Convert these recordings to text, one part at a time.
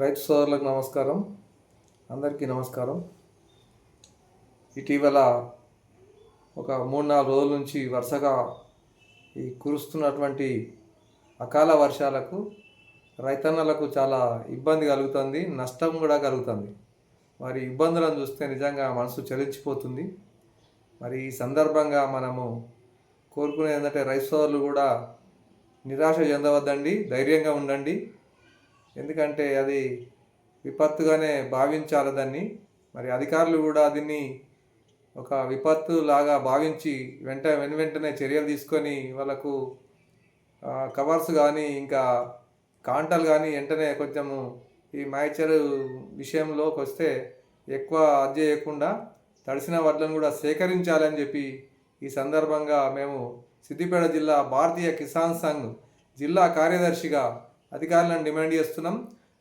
రైతు సోదరులకు నమస్కారం. అందరికీ నమస్కారం. ఇటీవల ఒక మూడు నాలుగు రోజుల నుంచి వరుసగా ఈ కురుస్తున్నటువంటి అకాల వర్షాలకు రైతన్నలకు చాలా ఇబ్బంది కలుగుతుంది నష్టం కూడా కలుగుతుంది. మరి ఇబ్బందులను చూస్తే నిజంగా మనసు చలించిపోతుంది. మరి ఈ సందర్భంగా మనము కోరుకునేది ఏంటంటే రైతు సోదరులు కూడా నిరాశ చెందవద్దండి ధైర్యంగా ఉండండి. ఎందుకంటే అది విపత్తుగానే భావించాలి దాన్ని. మరి అధికారులు కూడా దీన్ని ఒక విపత్తు లాగా భావించి వెంట వెను వెంటనే చర్యలు తీసుకొని వాళ్ళకు కవర్స్ కానీ ఇంకా కాంటలు కానీ వెంటనే కొంచెము ఈ మాయచర్ విషయంలోకి వస్తే ఎక్కువ అది చేయకుండా తడిసిన వడ్లను కూడా సేకరించాలని చెప్పి ఈ సందర్భంగా మేము సిద్దిపేట జిల్లా భారతీయ కిసాన్ సంఘ్ జిల్లా కార్యదర్శిగా అధికారులను డిమాండ్ చేస్తున్నాం.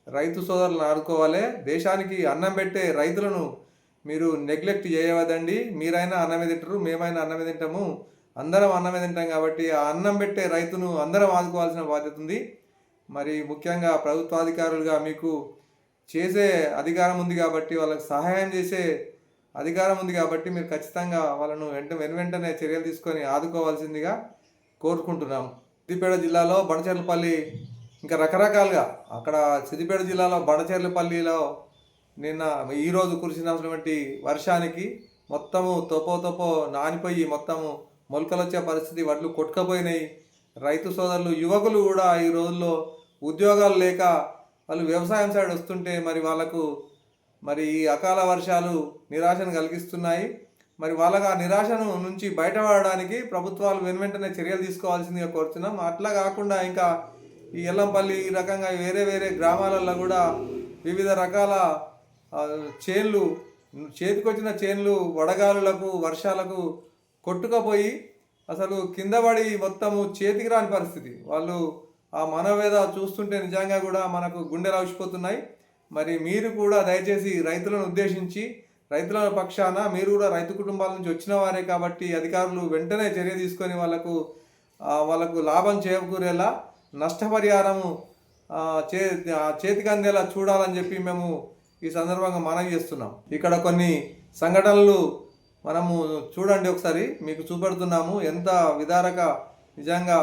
రైతు సోదరులను ఆడుకోవాలి దేశానికి అన్నం పెట్టే రైతులను మీరు నెగ్లెక్ట్ చేయవద్దండి. మీరైనా అన్నమే తింటారు? మేమైనా అన్నమే తింటాము. అందరం అన్నమే తింటాం కాబట్టి ఆ అన్నం పెట్టే రైతును అందరం ఆదుకోవాల్సిన బాధ్యత ఉంది. మరి ముఖ్యంగా ప్రభుత్వాధికారులుగా మీకు చేసే అధికారం ఉంది కాబట్టి వాళ్ళకి సహాయం చేసే అధికారం ఉంది కాబట్టి మీరు ఖచ్చితంగా వాళ్ళను వెంట వెను వెంటనే చర్యలు తీసుకొని ఆదుకోవాల్సిందిగా కోరుకుంటున్నాం సిద్దిపేట జిల్లాలో బడచెర్లపల్లి ఇంకా రకరకాలుగా అక్కడ సిద్దిపేట జిల్లాలో బడచెర్లపల్లిలో నిన్న ఈరోజు కురిసినటువంటి వర్షానికి మొత్తము తోపో తోపో నానిపోయి మొత్తము మొలకలు వచ్చే పరిస్థితి వడ్లు కొట్టుకపోయినాయి. రైతు సోదరులు యువకులు కూడా ఈ రోజుల్లో ఉద్యోగాలు లేక వాళ్ళు వ్యవసాయం సైడ్ వస్తుంటే మరి వాళ్ళకు మరి ఈ అకాల వర్షాలు నిరాశను కలిగిస్తున్నాయి. మరి వాళ్ళకి ఆ నిరాశను నుంచి బయటపడడానికి ప్రభుత్వాలు వెను వెంటనే చర్యలు తీసుకోవాల్సిందిగా కోరుతున్నాం. అట్లా కాకుండా ఇంకా ఈ ఎల్లంపల్లి ఈ రకంగా వేరే వేరే గ్రామాలలో కూడా వివిధ రకాల చేన్లు చేతికొచ్చిన చేన్లు వడగాలులకు వర్షాలకు కొట్టుకపోయి అసలు కింద పడి మొత్తము చేతికి రాని పరిస్థితి. వాళ్ళు ఆ మనవేద చూస్తుంటే నిజంగా కూడా మనకు గుండెలు అవిసిపోతున్నాయి మరి మీరు కూడా దయచేసి రైతులను ఉద్దేశించి రైతుల పక్షాన మీరు కూడా రైతు కుటుంబాల నుంచి వచ్చిన వారే కాబట్టి అధికారులు వెంటనే చర్య తీసుకొని వాళ్ళకు వాళ్ళకు లాభం చేకూరేలా నష్టపరిహారము చే చేతికి అందేలా చూడాలని చెప్పి మేము ఈ సందర్భంగా మనవి చేస్తున్నాం. ఇక్కడ కొన్ని సంఘటనలు మనము చూడండి ఒకసారి. మీకు చూపెడుతున్నాము. ఎంత విదారక నిజంగా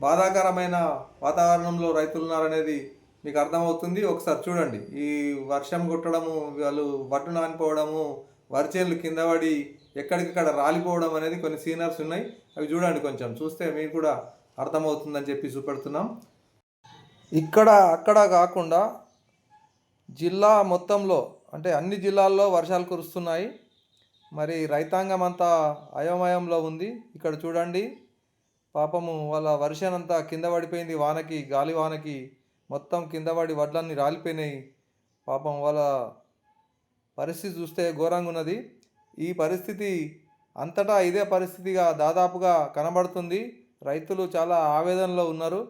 బాధాకరమైన వాతావరణంలో రైతులు ఉన్నారనేది మీకు అర్థమవుతుంది. ఒకసారి చూడండి. ఈ వర్షం కొట్టడము వాళ్ళు వడ్డు నానిపోవడము వరిచేనులు కింద పడి ఎక్కడికక్కడ రాలిపోవడం అనేది కొన్ని సీనర్స్ ఉన్నాయి. అవి చూడండి కొంచెం. చూస్తే మీకు కూడా అర్థమవుతుందని చెప్పి చూపెడుతున్నాం. ఇక్కడ అక్కడ కాకుండా జిల్లా మొత్తంలో అంటే అన్ని జిల్లాల్లో వర్షాలు కురుస్తున్నాయి. మరి రైతాంగం అంతా అయోమయంలో ఉంది. ఇక్కడ చూడండి పాపము వాళ్ళ వర్షం అంతా కింద పడిపోయింది. వానకి గాలి వానకి మొత్తం కింద పడి వడ్లన్నీ రాలిపోయినాయి. పాపం వాళ్ళ పరిస్థితి చూస్తే ఘోరంగా ఉన్నది. ఈ పరిస్థితి అంతటా ఇదే పరిస్థితిగా దాదాపుగా కనబడుతుంది. రైతులు చాలా ఆవేదనలో ఉన్నారు.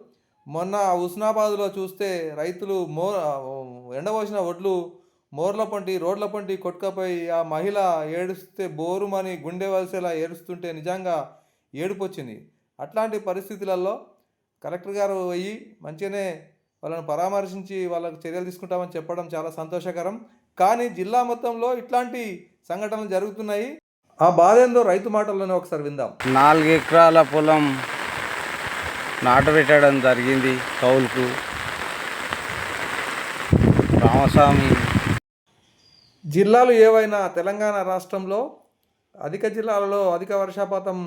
మొన్న హుస్నాబాద్లో చూస్తే రైతులు మో ఎండబోసిన వడ్లు మోర్ల పంటి రోడ్ల పంటి కొట్టుకపోయి ఆ మహిళ ఏడుస్తే బోరుమని గుండె వలసేలా ఏడుస్తుంటే నిజంగా ఏడుపు వచ్చింది అట్లాంటి పరిస్థితులలో కలెక్టర్ గారు పోయి మంచిగానే వాళ్ళని పరామర్శించి వాళ్ళకు చర్యలు తీసుకుంటామని చెప్పడం చాలా సంతోషకరం. కానీ జిల్లా మొత్తంలో ఇట్లాంటి సంఘటనలు జరుగుతున్నాయి. ఆ బాధ ఏందో రైతు మాటల్లోనే ఒకసారి విందాం. నాలుగు ఎకరాల పొలం నాటబెట్టడం జరిగింది కౌలుకు. రామస్వామి. జిల్లాలు ఏవైనా తెలంగాణ రాష్ట్రంలో అధిక జిల్లాలలో అధిక వర్షపాతం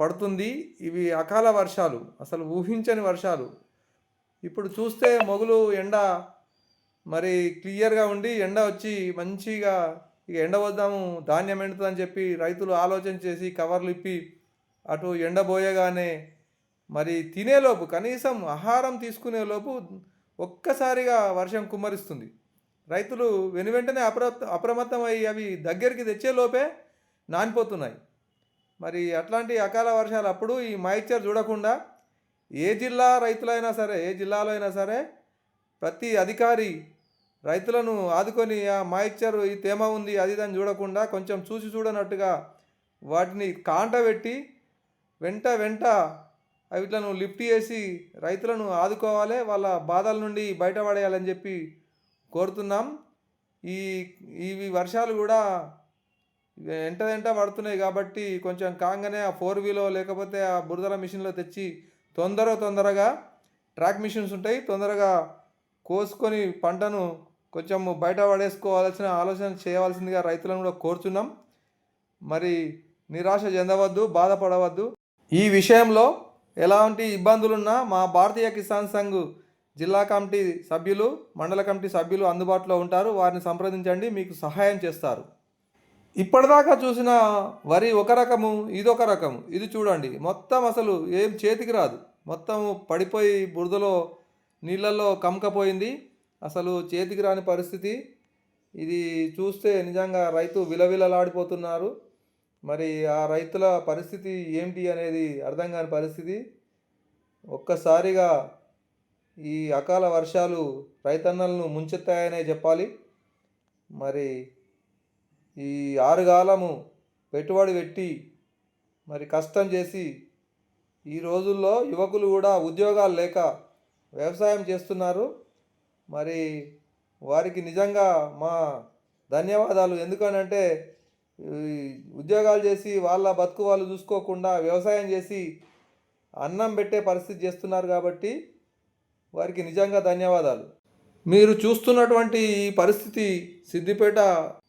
పడుతుంది. ఇవి అకాల వర్షాలు అసలు ఊహించని వర్షాలు. ఇప్పుడు చూస్తే మొగులు ఎండ మరి క్లియర్గా ఉండి ఎండ వచ్చి మంచిగా ఇక ఎండ వద్దాము ధాన్యం ఎండుతుందని చెప్పి రైతులు ఆలోచన చేసి కవర్లు ఇప్పి అటు ఎండబోయగానే మరి తినేలోపు కనీసం ఆహారం తీసుకునేలోపు ఒక్కసారిగా వర్షం కుమ్మరిస్తుంది. రైతులు వెను వెంటనే అప్ర అప్రమత్తమై అవి దగ్గరికి తెచ్చేలోపే నానిపోతున్నాయి. మరి అట్లాంటి అకాల వర్షాలు అప్పుడు ఈ మాయిశ్చర్ చూడకుండా ఏ జిల్లా రైతులైనా సరే ఏ జిల్లాలో అయినా సరే ప్రతి అధికారి రైతులను ఆదుకొని ఆ మాయిశ్చర్ ఈ తేమ ఉంది అది దాన్ని చూడకుండా కొంచెం చూసి చూడనట్టుగా వాటిని కాంట పెట్టి వెంట వెంట వీటిలను లిఫ్ట్ చేసి రైతులను ఆదుకోవాలి వాళ్ళ బాధల నుండి బయటపడేయాలని చెప్పి కోరుతున్నాం. ఈ ఇవి వర్షాలు కూడా ఎంట వెంట పడుతున్నాయి కాబట్టి కొంచెం కాగానే ఆ ఫోర్ వీలో లేకపోతే ఆ బురదల మిషన్లో తెచ్చి తొందర తొందరగా ట్రాక్ మిషన్స్ ఉంటాయి. తొందరగా కోసుకొని పంటను కొంచెం బయట పడేసుకోవాల్సిన ఆలోచన చేయవలసిందిగా రైతులను కూడా కోరుతున్నాం మరి నిరాశ చెందవద్దు బాధపడవద్దు. ఈ విషయంలో ఎలాంటి ఇబ్బందులున్నా మా భారతీయ కిసాన్ సంఘ్ జిల్లా కమిటీ సభ్యులు మండల కమిటీ సభ్యులు అందుబాటులో ఉంటారు. వారిని సంప్రదించండి. మీకు సహాయం చేస్తారు. ఇప్పటిదాకా చూసిన వరి ఒక రకము ఇదొక రకము. ఇది చూడండి. మొత్తం అసలు ఏం చేతికి రాదు. మొత్తం పడిపోయి బురదలో నీళ్ళల్లో కమకపోయింది అసలు చేతికి రాని పరిస్థితి. ఇది చూస్తే నిజంగా రైతు విలవిలలాడిపోతున్నారు. మరి ఆ రైతుల పరిస్థితి ఏంటి అనేది అర్థం కాని పరిస్థితి. ఒక్కసారిగా ఈ అకాల వర్షాలు రైతన్నలను ముంచెత్తాయనే చెప్పాలి. మరి ఈ ఆరుగాలము పెట్టుబడి పెట్టి మరి కష్టం చేసి ఈ రోజుల్లో యువకులు కూడా ఉద్యోగాలు లేక వ్యవసాయం చేస్తున్నారు. మరి వారికి నిజంగా మా ధన్యవాదాలు. ఎందుకనంటే ఉద్యోగాలు చేసి వాళ్ళ బతుకు వాళ్ళు చూసుకోకుండా వ్యవసాయం చేసి అన్నం పెట్టే పరిస్థితి చేస్తున్నారు కాబట్టి వారికి నిజంగా ధన్యవాదాలు. మీరు చూస్తున్నటువంటి ఈ పరిస్థితి సిద్దిపేట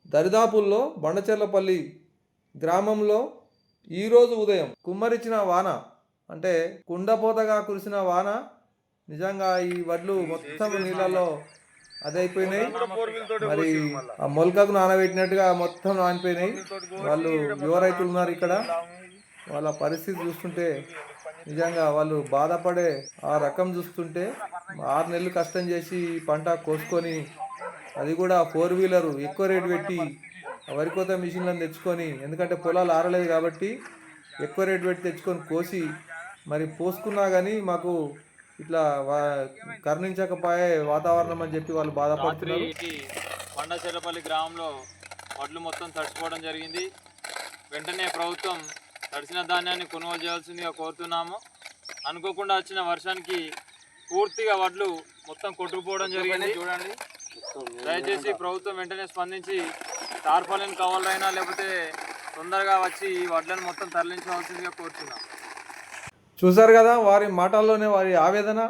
దరిదాపుల్లో బండచెర్లపల్లి గ్రామంలో ఈరోజు ఉదయం కుమ్మరిచిన వాన అంటే కుండపోతగా కురిసిన వాన నిజంగా ఈ వడ్లు మొత్తం నీళ్ళలో అదైపోయినాయి. మరి ఆ మొలకకు నానబెట్టినట్టుగా మొత్తం నానిపోయినాయి. వాళ్ళు యువ రైతులు ఉన్నారు ఇక్కడ. వాళ్ళ పరిస్థితి చూస్తుంటే నిజంగా వాళ్ళు బాధపడే ఆ రకం చూస్తుంటే ఆరు నెలలు కష్టం చేసి పంట కోసుకొని అది కూడా ఫోర్ వీలర్ ఎక్కువ రేటు పెట్టి వరి కోత మిషన్లను తెచ్చుకొని ఎందుకంటే పొలాలు ఆరలేదు కాబట్టి ఎక్కువ రేటు పెట్టి తెచ్చుకొని కోసి మరి పోసుకున్నా కానీ మాకు ఇట్లా కరుణించకపోయే వాతావరణం అని చెప్పి వాళ్ళు బాధపడుతున్నారు. కొండచెరపల్లి గ్రామంలో వడ్లు మొత్తం తడిచిపోవడం జరిగింది. వెంటనే ప్రభుత్వం తడిసిన ధాన్యాన్ని కొనుగోలు చేయాల్సిందిగా కోరుతున్నాము. అనుకోకుండా వచ్చిన వర్షానికి పూర్తిగా వడ్లు మొత్తం కొట్టుకుపోవడం జరిగింది. చూడండి. దయచేసి ప్రభుత్వం వెంటనే స్పందించి టార్పాలిన్ కవర్లైనా లేకపోతే తొందరగా వచ్చి ఈ వడ్లను మొత్తం తరలించవలసిందిగా కోరుతున్నాం చూశారు కదా వారి మాటల్లోనే వారి ఆవేదన.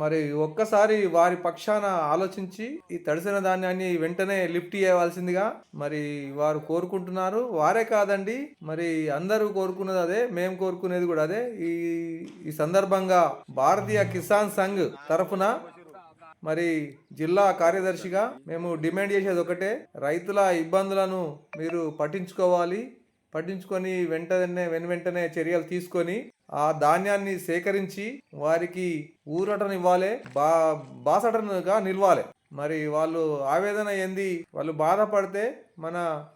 మరి ఒక్కసారి వారి పక్షాన ఆలోచించి ఈ తడిసిన ధాన్యాన్ని వెంటనే లిఫ్ట్ చేయవలసిందిగా మరి వారు కోరుకుంటున్నారు. వారే కాదండి మరి అందరూ కోరుకున్నది అదే మేము కోరుకునేది కూడా అదే. ఈ ఈ సందర్భంగా భారతీయ కిసాన్ సంఘ్ తరఫున మరి జిల్లా కార్యదర్శిగా మేము డిమాండ్ చేసేది ఒకటే రైతుల ఇబ్బందులను మీరు పట్టించుకోవాలి. పట్టించుకొని వెంటనే వెను వెంటనే చర్యలు తీసుకొని ఆ ధాన్యాన్ని సేకరించి వారికి ఊరటనివ్వాలి బా బాసటనుగా నిలవాలి. మరి వాళ్ళు ఆవేదన ఏంది? వాళ్ళు బాధపడితే మన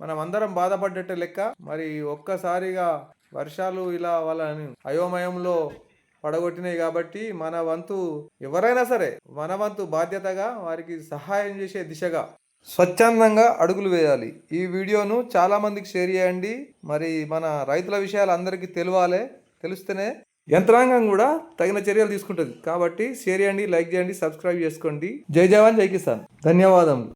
మనం అందరం బాధపడ్డట్టే లెక్క. మరి ఒక్కసారిగా వర్షాలు ఇలా వాళ్ళని అయోమయంలో పడగొట్టినాయి కాబట్టి మన వంతు ఎవరైనా సరే మన వంతు బాధ్యతగా వారికి సహాయం చేసే దిశగా స్వచ్ఛందంగా అడుగులు వేయాలి. ఈ వీడియోను చాలామందికి షేర్ చేయండి. మరి మన రైతుల విషయాలు అందరికీ తెలియాలి. తెలిస్తేనే యంత్రాంగం కూడా తగిన చర్యలు తీసుకుంటుంది. కాబట్టి షేర్ చేయండి లైక్ చేయండి సబ్స్క్రైబ్ చేసుకోండి. జై జవాన్ జై కిసాన్. ధన్యవాదములు.